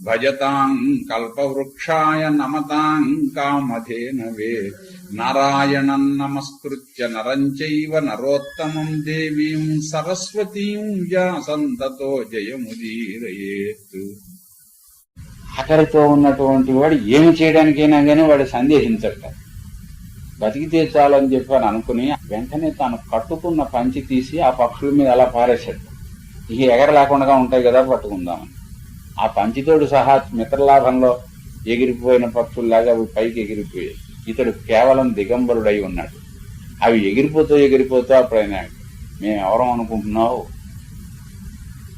భజతాం కల్పవృక్షాయ నమతాం కామధేనవే నారాయణం నమస్కృత్య నరం చైవ నరోత్తమం దేవీం సరస్వతీం వ్యాసంతతో జయముదీరయేత్ ఆఖరితో ఉన్నటువంటి వాడు ఏమి చేయడానికైనా కానీ వాడు సందేహించట బతికితే చాలని చెప్పి అని అనుకుని వెంటనే తాను కట్టుకున్న పంచి తీసి ఆ పక్షుల మీద అలా పారేశాడు। ఇక ఎగరలేకుండా ఉంటాయి కదా పట్టుకుందామని। ఆ పంచితోడు సహా మిత్రలాభంలో ఎగిరిపోయిన పక్షుల్లాగా అవి పైకి ఎగిరిపోయాయి. ఇతడు కేవలం దిగంబరుడై ఉన్నాడు. అవి ఎగిరిపోతూ ఎగిరిపోతూ అప్పుడైనా మేము ఎవరం అనుకుంటున్నావు?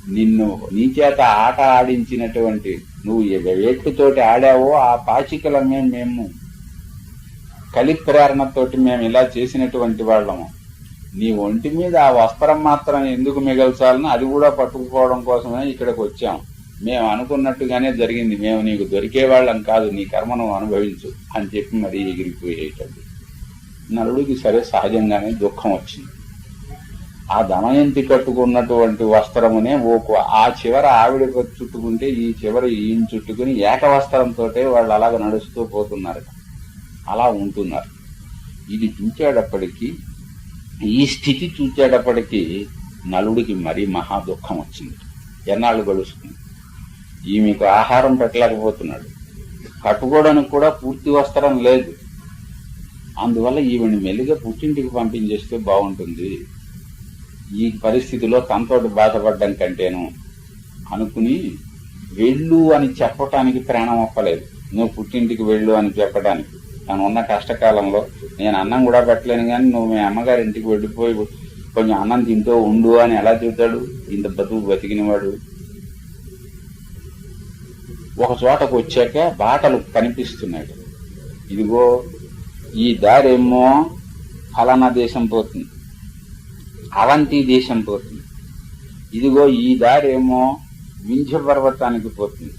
నిన్ను నీ చేత ఆట ఆడించినటువంటి నువ్వు ఏ వేట్టుతోటి ఆడావో ఆ పాచికలమే మేము కలి ప్రేరణతోటి మేము ఇలా చేసినటువంటి వాళ్ళము. నీ ఒంటి మీద ఆ వస్త్రం మాత్రం ఎందుకు మిగల్చాలని అది కూడా పట్టుకుపోవడం కోసమే ఇక్కడికి వచ్చాము మేము అనుకున్నట్టుగానే జరిగింది. మేము నీకు దొరికే వాళ్ళం కాదు నీ కర్మను అనుభవించు అని చెప్పి మరీ ఎగిరిపోయేటది నలుడికి సరే సహజంగానే దుఃఖం వచ్చింది. ఆ దమయంతి కట్టుకున్నటువంటి వస్త్రమునే ఓ ఆ చివర ఆవిడ చుట్టుకుంటే ఈ చివర ఈయన చుట్టుకుని ఏకవస్త్రంతో వాళ్ళు అలాగ నడుస్తూ పోతున్నారు. అలా ఉంటున్నారు. ఇది చూచేటప్పటికీ ఈ స్థితి చూచేటప్పటికీ నలుడికి మరీ మహా దుఃఖం వచ్చింది. ఎన్నాళ్ళు గడుస్తుంది? ఈమెకు ఆహారం పెట్టలేకపోతున్నాడు. కట్టుకోవడానికి కూడా పూర్తి వస్త్రం లేదు. అందువల్ల ఈవిని మెల్లిగా పుట్టింటికి పంపించేస్తే బాగుంటుంది. ఈ పరిస్థితిలో తనతోటి బాధపడడం కంటేను అనుకుని వెళ్ళు అని చెప్పటానికి ప్రాణం అప్పలేదు నువ్వు పుట్టింటికి వెళ్ళు అని చెప్పడానికి తను ఉన్న కష్టకాలంలో నేను అన్నం కూడా పెట్టలేను కానీ నువ్వు మీ అమ్మగారి ఇంటికి వెళ్ళిపోయి కొంచెం అన్నం తింటూ ఉండు అని ఎలా చెబుతాడు? ఇంత బతుకు బతికినవాడు. ఒక చోటకు వచ్చాక బాటలు కనిపిస్తున్నాడు ఇదిగో ఈ దారేమో ఫలానా దేశం పోతుంది. అవంతి దేశం పోతుంది. ఇదిగో ఈ దారేమో వింధ్య పర్వతానికి పోతుంది.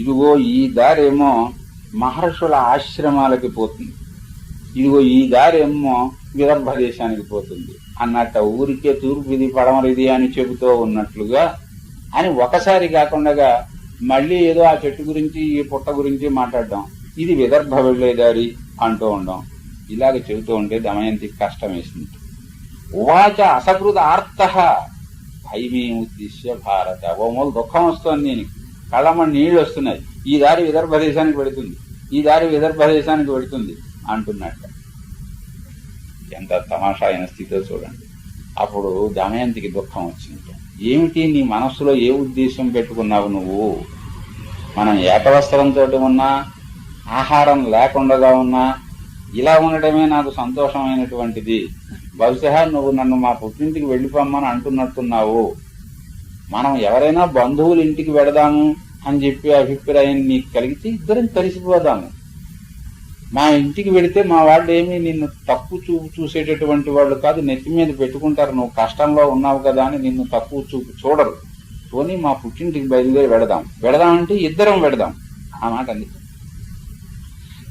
ఇదిగో ఈ దారేమో మహర్షుల ఆశ్రమాలకి పోతుంది. ఇదిగో ఈ దారేమో విదర్భ దేశానికి పోతుంది. అన్నట్ట ఊరికే తూర్పు ఇది పడమరిది అని చెబుతూ ఉన్నట్లుగా అని ఒకసారి కాకుండా మళ్ళీ ఏదో ఆ చెట్టు గురించి ఈ పుట్ట గురించి మాట్లాడడం ఇది విదర్భ వెళ్ళే దారి అంటూ ఉండడం ఇలాగ చెబుతూ ఉంటే దమయంతి కష్టం వేసింది ఉవాచ అసకృత ఆర్త. భయమే ఉద్దేశ్య భారత. ఓ మూల దుఃఖం వస్తోంది నేను కళ్ళమ్మ నీళ్ళు వస్తున్నాయి. ఈ దారి విదర్భ దేశానికి పెడుతుంది ఈ దారి విదర్భ దేశానికి పెడుతుంది అంటున్నట్ట. ఎంత తమాషా అయిన స్థితిలో చూడండి. అప్పుడు దమయంతికి దుఃఖం వచ్చింది. ఏమిటి నీ మనస్సులో ఏ ఉద్దేశం పెట్టుకున్నావు నువ్వు? మనం ఏకవస్త్రంతో ఉన్నా ఆహారం లేకుండా ఉన్నా ఇలా ఉండడమే నాకు సంతోషమైనటువంటిది. బహుశా నువ్వు నన్ను మా పుట్టింటికి వెళ్ళిపోమ్మని అంటున్నట్టున్నావు. మనం ఎవరైనా బంధువులు ఇంటికి వెడదాము అని చెప్పి అభిప్రాయం నీకు కలిగితే ఇద్దరం కలిసిపోదాము. మా ఇంటికి వెడితే మా వాళ్ళు ఏమీ నిన్ను తప్పు చూపు చూసేటటువంటి వాళ్ళు కాదు. నెత్తి మీద పెట్టుకుంటారు. నువ్వు కష్టంలో ఉన్నావు కదా అని నిన్ను తక్కువ చూపు చూడరు. పోనీ మా పుట్టింటికి బయలుదేరి వెడదాం. వెడదామంటే ఇద్దరం వెడదాం. ఆ మాట అంది.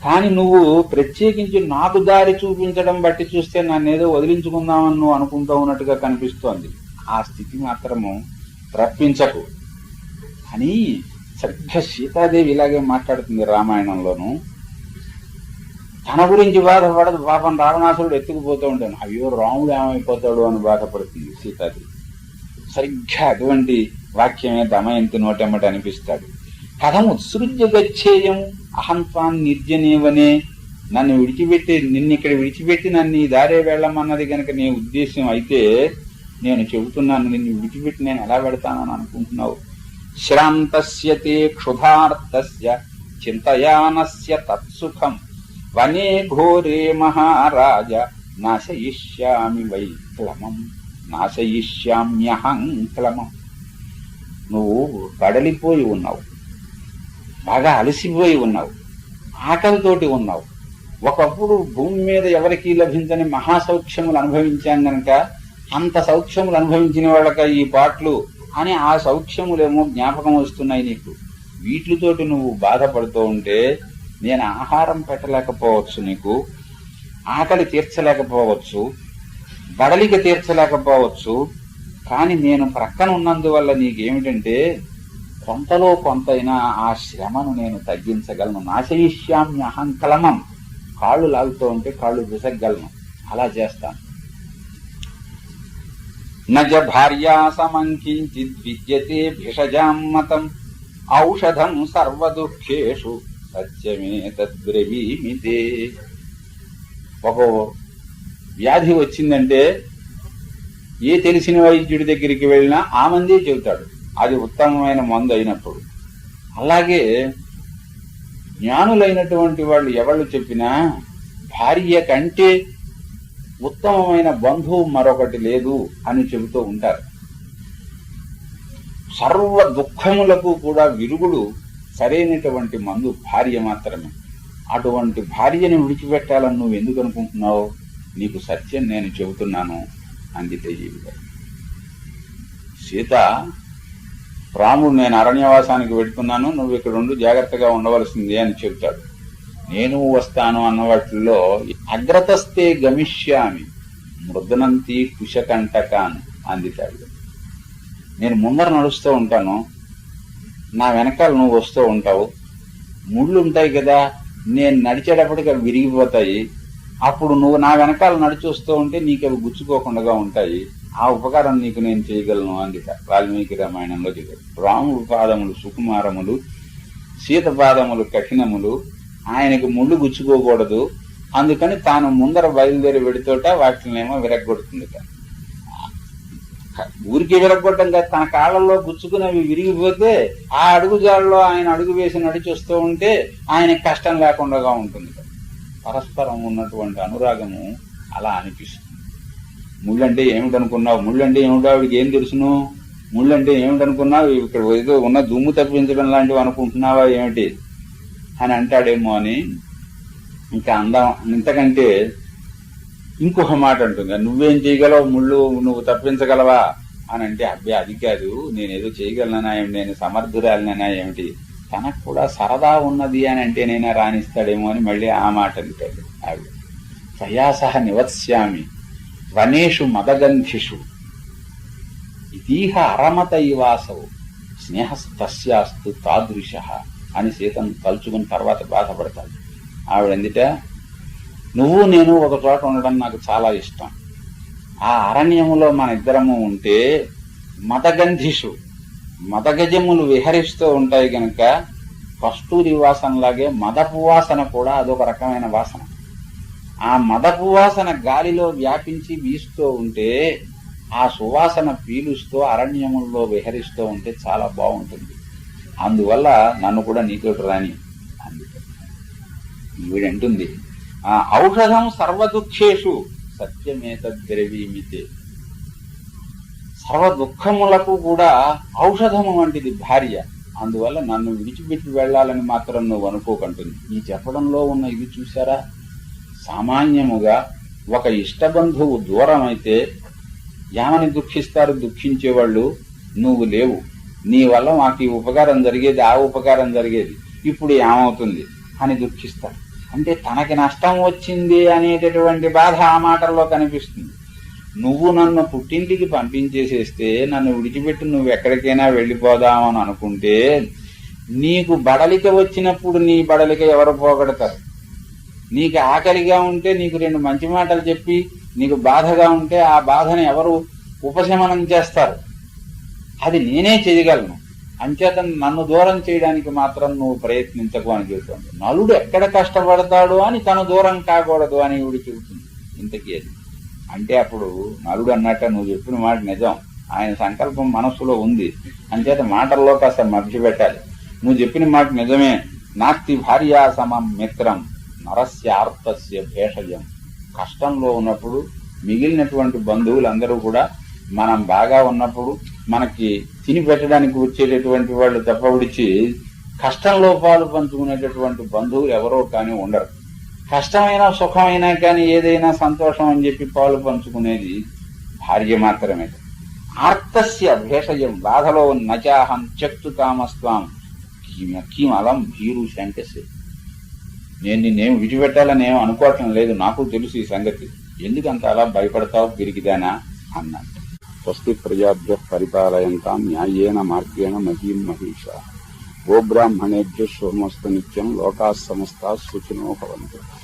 కానీ నువ్వు ప్రత్యేకించి నాకు దారి చూపించడం బట్టి చూస్తే నన్ను ఏదో వదిలించుకుందామని నువ్వు అనుకుంటూ ఉన్నట్టుగా కనిపిస్తోంది. ఆ స్థితి మాత్రము రప్పించకు అని సరిగ్గా సీతాదేవి ఇలాగే మాట్లాడుతుంది రామాయణంలోను. తన గురించి బాధపడదు పాపం రావణాసురుడు ఎత్తుకుపోతూ ఉంటాను అయ్యో రాముడు ఏమైపోతాడు అని బాధపడుతుంది సీతాదేవి. సరిగ్గా అటువంటి వాక్యమే దమయంతి నోటెమ్మట అనిపిస్తాడు. కథం ఉత్సృజ్య గచ్చేయం అహంత్వాన్ నిర్జనేవనే. నన్ను విడిచిపెట్టి నిన్ను ఇక్కడ విడిచిపెట్టి నన్ను ఈ దారే వెళ్ళమన్నది గనక నీ ఉద్దేశం అయితే నేను చెబుతున్నాను నిన్ను విడిచిపెట్టి నేను ఎలా పెడతానని అనుకుంటున్నావు? శ్రాంతస్య తే క్షుధార్తస్య చింతయానస్య తత్సుఖం. వనే ఘోరే మహారాజ నాశయిష్యామి వై క్లమం. నాశయిష్యామ్యహం క్లమం. నువ్వు బడలిపోయి ఉన్నావు. బాగా అలసిపోయి ఉన్నావు. ఆకలితోటి ఉన్నావు. ఒకప్పుడు భూమి మీద ఎవరికీ లభించని మహాసౌఖ్యములు అనుభవించాం గనక అంత సౌఖ్యములు అనుభవించిన వాళ్ళక ఈ పాటలు అని ఆ సౌఖ్యములేమో జ్ఞాపకం వస్తున్నాయి నీకు. వీటితోటి నువ్వు బాధపడుతూ ఉంటే నేను ఆహారం పెట్టలేకపోవచ్చు నీకు ఆకలి తీర్చలేకపోవచ్చు బడలిక తీర్చలేకపోవచ్చు కానీ నేను ప్రక్కన ఉన్నందువల్ల నీకేమిటంటే కొంతలో కొంతైనా ఆ శ్రమను నేను తగ్గించగలను. నాశయిష్యామ్య అహంకలమం కాళ్ళు లాగుతూ ఉంటే కాళ్ళు విసగ్గలను. అలా చేస్తాను. నజ భార్యా సమంకించిద్ విద్యతే భిషజాం మతం. ఔషధం సర్వదుఃఖేషు సత్యమే తద్బ్రవీమితే. ఒక వ్యాధి వచ్చిందంటే ఏ తెలిసిన వైద్యుడి దగ్గరికి వెళ్ళినా ఆ మందే చెబుతాడు. అది ఉత్తమమైన మందు అయినప్పుడు. అలాగే జ్ఞానులైనటువంటి వాళ్ళు ఎవళ్ళు చెప్పినా భార్య కంటే ఉత్తమమైన బంధువు మరొకటి లేదు అని చెబుతూ ఉంటారు. సర్వ దుఃఖములకు కూడా విరుగుడు సరైనటువంటి మందు భార్య మాత్రమే. అటువంటి భార్యని విడిచిపెట్టాలని నువ్వు ఎందుకు అనుకుంటున్నావు? నీకు సత్యం నేను చెబుతున్నాను. అందితే జీవితం సీత రాముడు నేను అరణ్యవాసానికి పెడుతున్నాను నువ్వు ఇక్కడ ఉండు జాగ్రత్తగా ఉండవలసింది అని చెబుతాడు. నేను వస్తాను అన్న వాటిల్లో అగ్రతస్తే గమిష్యామి మృదనంతి కుశకంటకాన్ అందితాడు. నేను ముందర నడుస్తూ ఉంటాను నా వెనకాల నువ్వు వస్తూ ఉంటావు. ముళ్ళు ఉంటాయి కదా నేను నడిచేటప్పటికి అవి విరిగిపోతాయి. అప్పుడు నువ్వు నా వెనకాల నడిచొస్తూ ఉంటే నీకు అవి గుచ్చుకోకుండా ఉంటాయి. ఆ ఉపకారం నీకు నేను చేయగలను అందుక వాల్మీకి రామాయణంలో చెప్పాడు రాముడు పాదములు సుకుమారములు సీత పాదములు కఠినములు ఆయనకి ముళ్ళు గుచ్చుకోకూడదు. అందుకని తాను ముందర బయలుదేరి వెడితోట వాటినేమో విరగొడుతుంది ఊరికి విరగొట్టడం కాదు తన కాళ్ళల్లో గుచ్చుకునేవి విరిగిపోతే ఆ అడుగుజాడలో ఆయన అడుగు వేసి నడిచి వస్తూ ఉంటే ఆయనకు కష్టం లేకుండా ఉంటుంది పరస్పరం ఉన్నటువంటి అనురాగము అలా అనిపిస్తుంది. ముళ్ళంటే ఏమిటనుకున్నావు? ముళ్ళంటే ఏమిటో ఆవిడకి ఏం తెలుసును? ముళ్ళంటే ఏమిటనుకున్నావు? ఇక్కడ ఏదో ఉన్న దుమ్ము తప్పించడం లాంటివి అనుకుంటున్నావా ఏమిటి? అని అంటాడేమో అని ఇంకా అందం ఇంతకంటే ఇంకొక మాట అంటుంది. నువ్వేం చేయగలవు? ముళ్ళు నువ్వు తప్పించగలవా? అని అంటే అబ్బాయి అది కాదు. నేనేదో చేయగలనా ఏమిటి? నేను సమర్థురాలినా ఏమిటి? తనకు కూడా సరదా ఉన్నది అని అంటే నేనే రాణిస్తాడేమో అని మళ్ళీ ఆ మాట అంటాడు ఆవిడ. ప్రయాస నివత్స్యామి వనేషు మదగంధిషు. ఇతీహ అరమత ఇవాసవు స్నేహస్తస్యాస్తు తాదృశ అని సీతను తలుచుకుని తర్వాత బాధపడతాడు. ఆవిడ ఎందుట నువ్వు నేను ఒక చోట ఉండడం నాకు చాలా ఇష్టం. ఆ అరణ్యములో మన ఇద్దరము ఉంటే మదగంధిషు మదగజములు విహరిస్తూ ఉంటాయి గనక కస్తూరి వాసనలాగే మదపు వాసన కూడా అదొక రకమైన వాసన. ఆ మదపు వాసన గాలిలో వ్యాపించి వీస్తూ ఉంటే ఆ సువాసన పీలుస్తూ అరణ్యముల్లో విహరిస్తూ ఉంటే చాలా బాగుంటుంది. అందువల్ల నన్ను కూడా నీతోటి రాని. అందుకే. ఈవిడంటుంది ఆ ఔషధం సర్వదుఃఖేషు సత్యమేతద్రవీమితే సర్వ దుఃఖములకు కూడా ఔషధము వంటిది భార్య. అందువల్ల నన్ను విడిచిపెట్టి వెళ్ళాలని మాత్రం నువ్వు అనుకోకంటుంది. ఈ చెప్పడంలో ఉన్న ఇది చూసారా సామాన్యముగా ఒక ఇష్టబంధువు దూరం అయితే ఏమని దుఃఖిస్తారు దుఃఖించేవాళ్ళు నువ్వు లేవు. నీ వల్ల మాకు ఈ ఉపకారం జరిగేది ఆ ఉపకారం జరిగేది. ఇప్పుడు ఏమవుతుంది? అని దుఃఖిస్తారు. అంటే తనకి నష్టం వచ్చింది అనేటటువంటి బాధ ఆ మాటల్లో కనిపిస్తుంది. నువ్వు నన్ను పుట్టింటికి పంపించేసేస్తే నన్ను విడిచిపెట్టి నువ్వు ఎక్కడికైనా వెళ్ళిపోదామని అనుకుంటే నీకు బడలిక వచ్చినప్పుడు నీ బడలిక ఎవరు పోగొడతారు? నీకు ఆకలిగా ఉంటే నీకు రెండు మంచి మాటలు చెప్పి నీకు బాధగా ఉంటే ఆ బాధని ఎవరు ఉపశమనం చేస్తారు? అది నేనే చేయగలను. అంచేత నన్ను దూరం చేయడానికి మాత్రం నువ్వు ప్రయత్నించకు అని చెబుతుంది. నలుడు ఎక్కడ కష్టపడతాడు అని తను దూరం కాకూడదు అని ఇవిడి చెబుతుంది ఇంతకీ అది అంటే అప్పుడు నరుడు అన్నట్ట నువ్వు చెప్పిన మాట నిజం. ఆయన సంకల్పం మనస్సులో ఉంది. అంచేత మాటల్లో కాస్త మభ్య పెట్టాలి. నువ్వు చెప్పిన మాట నిజమే. నాస్తి భార్యా సమం మిత్రం నరస్యార్థస్య భేషజం. కష్టంలో ఉన్నప్పుడు మిగిలినటువంటి బంధువులందరూ కూడా మనం బాగా ఉన్నప్పుడు మనకి తిని పెట్టడానికి వచ్చేటటువంటి వాళ్ళు తప్ప విడిచి కష్టంలో పాలు పంచుకునేటటువంటి బంధువులు ఎవరో కానీ ఉండరు. కష్టమైన సుఖమైనా కానీ ఏదైనా సంతోషం అని చెప్పి పాలు పంచుకునేది భార్య మాత్రమే. ఆర్తస్య భేషజం బాధలో నచాహం చెక్తు కామస్వాం. కీమలం భీరు శంకసి. నేను నిన్నేం విడిపెట్టాలని ఏం అనుకోవటం లేదు నాకు తెలుసు ఈ సంగతి. ఎందుకంత అలా భయపడతావు పిరికిదానా? అన్నాడు. స్వస్తి ప్రజాభ్య పరిపాలయంతాం న్యాయేన మార్గేణ మహీం మహిష. గోబ్రాహ్మణేభ్య శోమస్తు నిత్యం లోకా సమస్తా సుఖినో భవంతు.